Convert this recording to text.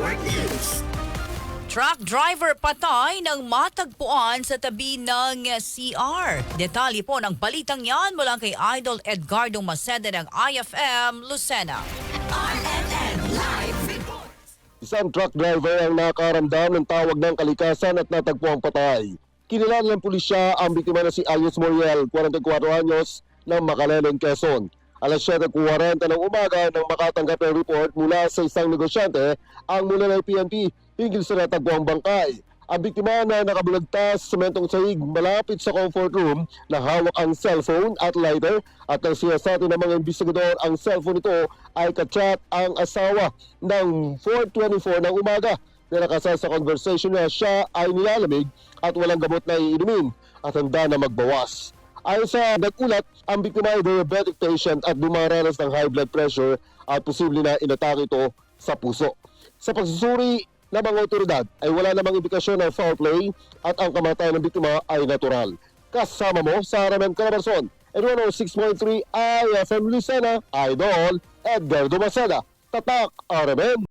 Network News. Truck driver patay ng matagpuan sa tabi ng CR. Detalye po ng balitang yan mula kay Idol Edgardo Maceda ng IFM Lucena. Isang truck driver ang nakaramdam ng tawag ng kalikasan at natagpo ang patay. Kinilala ng pulisya ang biktima na si Ayos Moriel, 44 anyos, ng Macalelen, Quezon. Alas 7.40 ng umaga nang makatanggap ng report mula sa isang negosyante ang mula ng PNP hinggil sa natagpuang bangkay. Ang biktima na nakabulagtas sa sementong sahig malapit sa comfort room na hawak ang cellphone at lighter at ang siyasati ng mga investigador ang cellphone nito ay kachat ang asawa ng 4.24 ng umaga na nakasal sa conversation na siya ay nilalamig at walang gamot na iinumin at handa na magbawas. Ayon sa nag-ulat, ang biktima ay diabetic patient at dumaranas ng high blood pressure at posible na inatake ito sa puso. Sa pagsusuri ng mga otoridad ay wala namang indikasyon ng foul play at ang kamatayan ng biktima ay natural. Kasama mo sa Aramen Calabarzon, and 106.3 IFM Lucena, Idol, Edgar Dumaceda, Tatak Aramen.